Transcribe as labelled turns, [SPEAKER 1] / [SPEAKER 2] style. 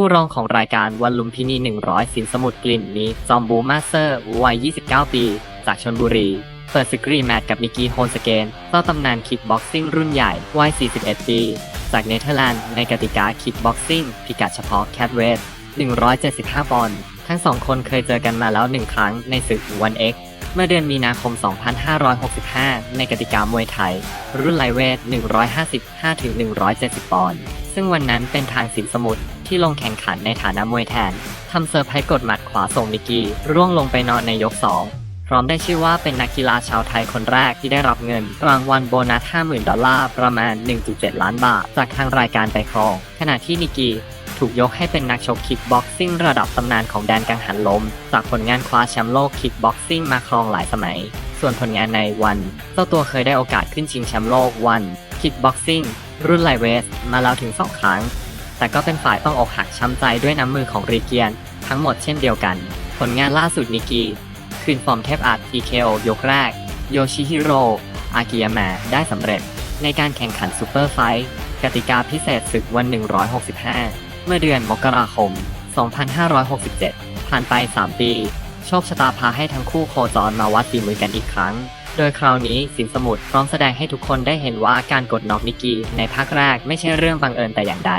[SPEAKER 1] คู่รองของรายการวันลุมพินี 100 สินสมุทรกลิ่นมีจอมบูมาสเตอร์วัย 29 ปี จากชนบุรี เปิดสกรีแมตช์กับนิกกี้โฮนสเกนเจ้าตำนานคิกบ็อกซิ่งรุ่นใหญ่วัย 41 ปี จากเนเธอร์แลนด์ในกติกาคิกบ็อกซิ่งพิกัดเฉพาะแคทเวท175 ปอนด์ทั้งสองคนเคยเจอกันมาแล้วหนึ่งครั้งในศึก 1X เมื่อเดือนมีนาคม 2565 ในกติกามวยไทย รุ่นไลเวท 155-170 ปอนด์ ซึ่งวันนั้นเป็นทางสินสมุทรที่ลงแข่งขันในฐานะมวยแทนทำเซอร์ไพรส์กดหมัดขวาส่งนิกกี้ร่วงลงไปนอนในยก 2 พร้อมได้ชื่อว่าเป็นนักกีฬาชาวไทยคนแรกที่ได้รับเงิน รางวัลโบนัส 50,000 ดอลลาร์ประมาณ 1.7 ล้านบาท จากทางรายการไปครอง ขณะที่นิกกี้ถูกยกให้เป็นนักชกคิกบ็อกซิ่งระดับตำนานของแดนกังหันลม จากผลงานคว้าแชมป์โลกคิกบ็อกซิ่งมาครองหลายสมัย ส่วนผลงานในวัน เจ้าตัวเคยได้โอกาสขึ้นชิงแชมป์โลกวันคิกบ็อกซิ่ง รุ่นไลเวทมาแล้วถึง2ครั้ง แต่ก็เป็นฝ่ายต้องอกหักช้ำใจด้วยน้ำมือของรีเกียน ทั้งหมดเช่นเดียวกัน ผลงานล่าสุดนิกกี้คืนฟอร์มเทพอาร์ต TKO ยกแรก โยชิฮิโรอากิยามะได้สำเร็จ ในการแข่งขันซูเปอร์ไฟท์กติกาพิเศษศึกวัน 165 เมื่อเดือนมกราคม 2567 ผ่านไป 3 ปี โชคชะตาพาให้ทั้งคู่โคจรมาวัดฝีมือกันอีกครั้ง โดยคราวนี้สินสมุทรพร้อมแสดงให้ทุกคนได้เห็นว่าการกดน็อกนิกกี้ในภาคแรกไม่ใช่เรื่องบังเอิญแต่อย่างใด